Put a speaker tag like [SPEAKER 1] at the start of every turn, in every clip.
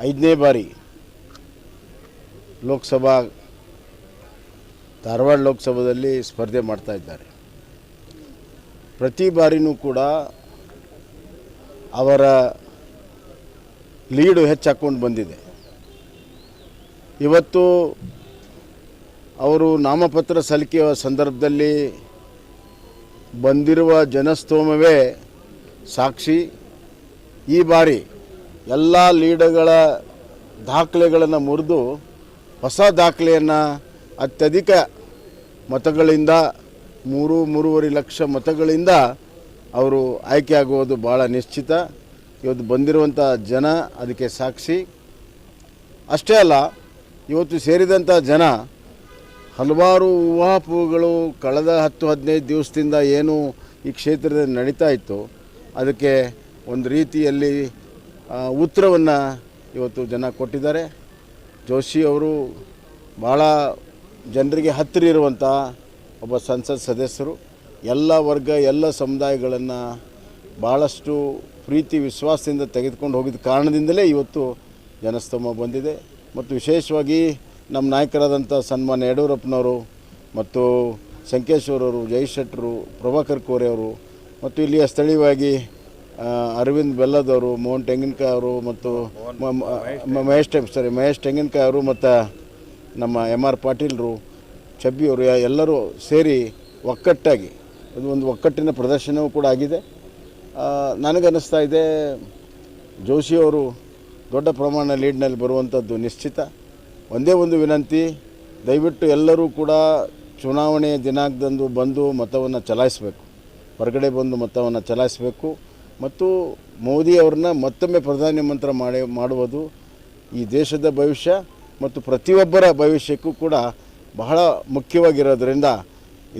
[SPEAKER 1] ಐದನೇ ಬಾರಿ ಲೋಕಸಭಾ, ಧಾರವಾಡ ಲೋಕಸಭಾದಲ್ಲಿ ಸ್ಪರ್ಧೆ ಮಾಡ್ತಾ ಇದ್ದಾರೆ. ಪ್ರತಿ ಬಾರಿನೂ ಕೂಡ ಅವರ ಲೀಡು ಹೆಚ್ಚಾಕೊಂಡು ಬಂದಿದೆ. ಇವತ್ತು ಅವರು ನಾಮಪತ್ರ ಸಲ್ಲಿಕೆಯ ಸಂದರ್ಭದಲ್ಲಿ ಬಂದಿರುವ ಜನಸ್ತೋಮವೇ ಸಾಕ್ಷಿ. ಈ ಬಾರಿ ಎಲ್ಲ ಲೀಡರ್ಗಳ ದಾಖಲೆಗಳನ್ನು ಮುರಿದು ಹೊಸ ದಾಖಲೆಯನ್ನು ಅತ್ಯಧಿಕ ಮತಗಳಿಂದ ಮೂರು, ಮೂರುವರೆ ಲಕ್ಷ ಮತಗಳಿಂದ ಅವರು ಆಯ್ಕೆಯಾಗುವುದು ಭಾಳ ನಿಶ್ಚಿತ. ಇವತ್ತು ಬಂದಿರುವಂಥ ಜನ ಅದಕ್ಕೆ ಸಾಕ್ಷಿ. ಅಷ್ಟೇ ಅಲ್ಲ, ಇವತ್ತು ಸೇರಿದಂಥ ಜನ ಹಲವಾರು ಊಹಾಪೂಗಳು ಕಳೆದ ಹತ್ತು, ಹದಿನೈದು ದಿವಸದಿಂದ ಏನು ಈ ಕ್ಷೇತ್ರದಲ್ಲಿ ನಡೀತಾ ಇತ್ತು, ಅದಕ್ಕೆ ಒಂದು ರೀತಿಯಲ್ಲಿ ಉತ್ತರವನ್ನು ಇವತ್ತು ಜನ ಕೊಟ್ಟಿದ್ದಾರೆ. ಜೋಶಿ ಅವರು ಭಾಳ ಜನರಿಗೆ ಹತ್ತಿರ ಇರುವಂಥ ಒಬ್ಬ ಸಂಸತ್ ಸದಸ್ಯರು. ಎಲ್ಲ ವರ್ಗ, ಎಲ್ಲ ಸಮುದಾಯಗಳನ್ನು ಭಾಳಷ್ಟು ಪ್ರೀತಿ, ವಿಶ್ವಾಸದಿಂದ ತೆಗೆದುಕೊಂಡು ಹೋಗಿದ್ದ ಕಾರಣದಿಂದಲೇ ಇವತ್ತು ಜನಸ್ತೋಮ ಬಂದಿದೆ. ಮತ್ತು ವಿಶೇಷವಾಗಿ ನಮ್ಮ ನಾಯಕರಾದಂಥ ಸನ್ಮಾನ್ಯ ಯಡಿಯೂರಪ್ಪನವರು ಮತ್ತು ಸಂಕೇಶ್ವರವರು, ಜಯಶೆಟ್ಟರು, ಪ್ರಭಾಕರ್ ಕೋರೆಯವರು ಮತ್ತು ಇಲ್ಲಿಯ ಸ್ಥಳೀಯವಾಗಿ ಅರವಿಂದ್ ಬೆಲ್ಲದವರು ಮೋಹನ್ ತೆಂಗಿನಕಾಯಿ ಅವರು ಮತ್ತು ಮಹೇಶ್ ಟೆಂಗ್ ಸಾರಿ ಮಹೇಶ್ ತೆಂಗಿನಕಾಯಿ ಅವರು ಮತ್ತು ನಮ್ಮ ಎಂ ಆರ್ ಪಾಟೀಲ್ರು ಚಬ್ಬಿಯವರು ಎಲ್ಲರೂ ಸೇರಿ ಒಕ್ಕಟ್ಟಾಗಿ, ಇದು ಒಂದು ಒಕ್ಕಟ್ಟಿನ ಪ್ರದರ್ಶನವೂ ಕೂಡ ಆಗಿದೆ. ನನಗನ್ನಿಸ್ತಾ ಇದೆ ಜೋಶಿಯವರು ದೊಡ್ಡ ಪ್ರಮಾಣ ಲೀಡ್ನಲ್ಲಿ ಬರುವಂಥದ್ದು ನಿಶ್ಚಿತ. ಒಂದೇ ಒಂದು ವಿನಂತಿ, ದಯವಿಟ್ಟು ಎಲ್ಲರೂ ಕೂಡ ಚುನಾವಣೆಯ ದಿನಾಂಕದಂದು ಬಂದು ಮತವನ್ನು ಚಲಾಯಿಸಬೇಕು. ಹೊರಗಡೆ ಬಂದು ಮತವನ್ನು ಚಲಾಯಿಸಬೇಕು. ಮತ್ತು ಮೋದಿ ಅವ್ರನ್ನ ಮತ್ತೊಮ್ಮೆ ಪ್ರಧಾನಮಂತ್ರಿ ಮಾಡಿ, ಮಾಡುವುದು ಈ ದೇಶದ ಭವಿಷ್ಯ ಮತ್ತು ಪ್ರತಿಯೊಬ್ಬರ ಭವಿಷ್ಯಕ್ಕೂ ಕೂಡ ಬಹಳ ಮುಖ್ಯವಾಗಿರೋದ್ರಿಂದ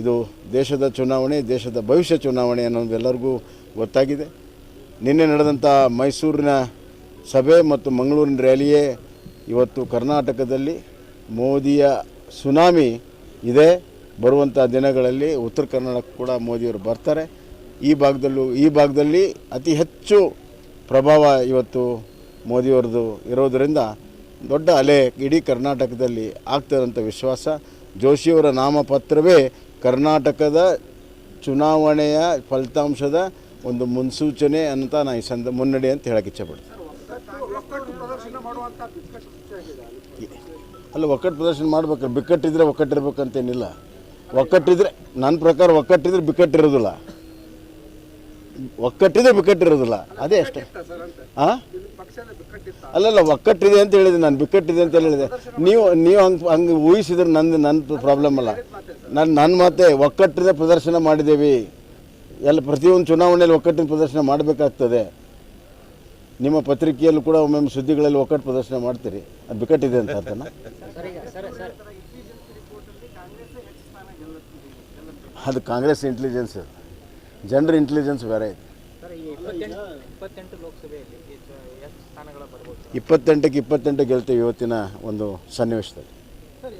[SPEAKER 1] ಇದು ದೇಶದ ಚುನಾವಣೆ, ದೇಶದ ಭವಿಷ್ಯ ಚುನಾವಣೆ ಅನ್ನೋದೆಲ್ಲರಿಗೂ ಗೊತ್ತಾಗಿದೆ. ನಿನ್ನೆ ನಡೆದಂಥ ಮೈಸೂರಿನ ಸಭೆ ಮತ್ತು ಮಂಗಳೂರಿನ ರ್ಯಾಲಿಯೇ ಇವತ್ತು ಕರ್ನಾಟಕದಲ್ಲಿ ಮೋದಿಯ ಸುನಾಮಿ ಇದೆ. ಬರುವಂಥ ದಿನಗಳಲ್ಲಿ ಉತ್ತರ ಕರ್ನಾಟಕ ಕೂಡ ಮೋದಿಯವರು ಬರ್ತಾರೆ. ಈ ಭಾಗದಲ್ಲೂ ಈ ಭಾಗದಲ್ಲಿ ಅತಿ ಹೆಚ್ಚು ಪ್ರಭಾವ ಇವತ್ತು ಮೋದಿಯವ್ರದ್ದು ಇರೋದರಿಂದ ದೊಡ್ಡ ಅಲೆ ಇಡೀ ಕರ್ನಾಟಕದಲ್ಲಿ ಆಗ್ತದಂಥ ವಿಶ್ವಾಸ. ಜೋಶಿಯವರ ನಾಮಪತ್ರವೇ ಕರ್ನಾಟಕದ ಚುನಾವಣೆಯ ಫಲಿತಾಂಶದ ಒಂದು ಮುನ್ಸೂಚನೆ ಅಂತ ನಾನು ಈ ಸಂದ ಮುನ್ನಡೆ ಅಂತ ಹೇಳಕ್ಕೆ ಇಚ್ಛೆಪಡ್ತೀನಿ ಅಲ್ಲ ಒಕ್ಕಟ್ಟು ಪ್ರದರ್ಶನ ಮಾಡ್ಬೇಕು ಬಿಕ್ಕಟ್ಟಿದ್ರೆ ಒಕ್ಕಟ್ಟಿರ್ಬೇಕಂತೇನಿಲ್ಲ. ಒಕ್ಕಟ್ಟಿದ್ರೆ ನನ್ನ ಪ್ರಕಾರ ಒಕ್ಕಟ್ಟಿದ್ರೆ ಬಿಕ್ಕಟ್ಟಿರೋದಿಲ್ಲ. ಒಕ್ಕಟ್ಟಿದ್ರೆ ಬಿಕ್ಕಟ್ಟಿರೋದಿಲ್ಲ. ಅದೇ ಅಷ್ಟೇ. ಹಾಂ ಅಲ್ಲಲ್ಲ, ಒಕ್ಕಟ್ಟಿದೆ ಅಂತ ಹೇಳಿದೆ ನಾನು, ಬಿಕ್ಕಟ್ಟಿದೆ ಅಂತ ಹೇಳಿದೆ. ನೀವು ನೀವು ಹಂಗೆ ಹಂಗೆ ಊಹಿಸಿದ್ರೆ ನಂದು ನನ್ನ ಪ್ರಾಬ್ಲಮ್ ಅಲ್ಲ. ನಾನು ನನ್ನ ಮಾತೆ ಒಕ್ಕಟ್ಟಿನ ಪ್ರದರ್ಶನ ಮಾಡಿದ್ದೇವೆ. ಎಲ್ಲ, ಪ್ರತಿಯೊಂದು ಚುನಾವಣೆಯಲ್ಲಿ ಒಕ್ಕಟ್ಟಿನ ಪ್ರದರ್ಶನ ಮಾಡಬೇಕಾಗ್ತದೆ. ನಿಮ್ಮ ಪತ್ರಿಕೆಯಲ್ಲೂ ಕೂಡ ಒಮ್ಮೊಮ್ಮೆ ಸುದ್ದಿಗಳಲ್ಲಿ ಒಕ್ಕಟ್ಟು ಪ್ರದರ್ಶನ ಮಾಡ್ತೀರಿ. ಅದು ಬಿಕ್ಕಟ್ಟಿದೆ ಅಂತ ಅರ್ಥನ ಅದು ಕಾಂಗ್ರೆಸ್ ಇಂಟೆಲಿಜೆನ್ಸ್ ಜನರ ಇಂಟೆಲಿಜೆನ್ಸ್ ಬೇರೆ ಇದೆ. ಇಪ್ಪತ್ತೆಂಟಕ್ಕೆ ಇಪ್ಪತ್ತೆಂಟು ಗೆಲ್ತೀವಿ ಇವತ್ತಿನ ಒಂದು ಸನ್ನಿವೇಶದಲ್ಲಿ.
[SPEAKER 2] ಸರ್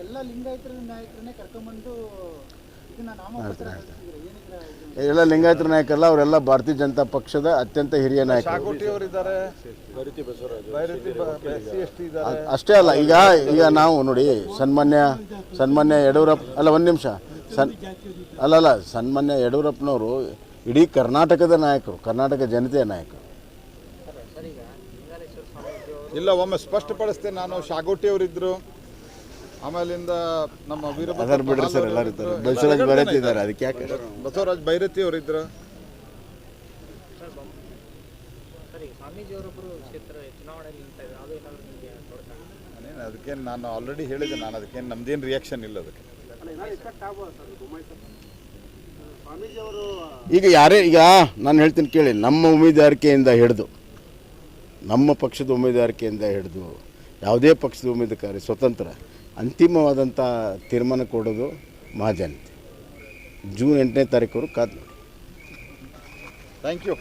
[SPEAKER 2] ಎಲ್ಲ ಲಿಂಗಾಯತರ
[SPEAKER 1] ನಾಯಕರಲ್ಲ ಅವರೆಲ್ಲ ಭಾರತೀಯ ಜನತಾ ಪಕ್ಷದ ಅತ್ಯಂತ ಹಿರಿಯ ನಾಯಕರು. ಅಷ್ಟೇ ಅಲ್ಲ ಈಗ ಈಗ ನಾವು ನೋಡಿ ಸನ್ಮಾನ್ಯ ಸನ್ಮಾನ್ಯ ಯಡಿಯೂರಪ್ಪ ಅಲ್ಲ ಒಂದು ನಿಮಿಷ. ಸನ್ ಅಲ್ಲ ಅಲ್ಲ ಸನ್ಮಾನ್ಯ ಯಡಿಯೂರಪ್ಪನವರು ಇಡೀ ಕರ್ನಾಟಕದ ನಾಯಕರು ಕರ್ನಾಟಕ ಜನತೆಯ ನಾಯಕರು.
[SPEAKER 3] ಇಲ್ಲ ಒಮ್ಮೆ ಸ್ಪಷ್ಟಪಡಿಸ್ತೇನೆ. ನಾನು ಶಾಗೋಟಿ ಅವರಿದ್ದರು ಆಮೇಲಿಂದ ನಮ್ಮ ವೀರಭದ್ರ
[SPEAKER 1] ಬಿಡ್ರಿ ಸರ್ ಎಲ್ಲರೂ ಇದ್ದಾರೆ. ಬಸವರಾಜ್ ಬರತಿ ಇದ್ದಾರೆ ಅದಕ್ಕೆ ಯಾಕೆ?
[SPEAKER 3] ಬಸವರಾಜ್ ಬೈರತಿ ಅವರಿದ್ದರು ಅದಕ್ಕೇನು ನಾನು ಆಲ್ರೆಡಿ ಹೇಳಿದೆ ನಾನು ಅದಕ್ಕೇನು ನಮ್ದೇನು ರಿಯಾಕ್ಷನ್ ಇಲ್ಲ ಅದಕ್ಕೆ.
[SPEAKER 1] ಈಗ ಯಾರೇ ಈಗ ನಾನು ಹೇಳ್ತೀನಿ ಕೇಳಿ ನಮ್ಮ ಉಮೇದುವಾರಿಕೆಯಿಂದ ಹಿಡಿದು ನಮ್ಮ ಪಕ್ಷದ ಉಮೇದುವಾರಿಕೆಯಿಂದ ಹಿಡಿದು ಯಾವುದೇ ಪಕ್ಷದ ಉಮೇದುವಾರಿ ಸ್ವತಂತ್ರ ಅಂತಿಮವಾದಂಥ ತೀರ್ಮಾನ ಕೊಡೋದು ಮಹಾಜನತೆ ಜೂನ್ ಎಂಟನೇ ತಾರೀಕು ಕಾದ್ ನೋಡಿ.
[SPEAKER 3] Thank you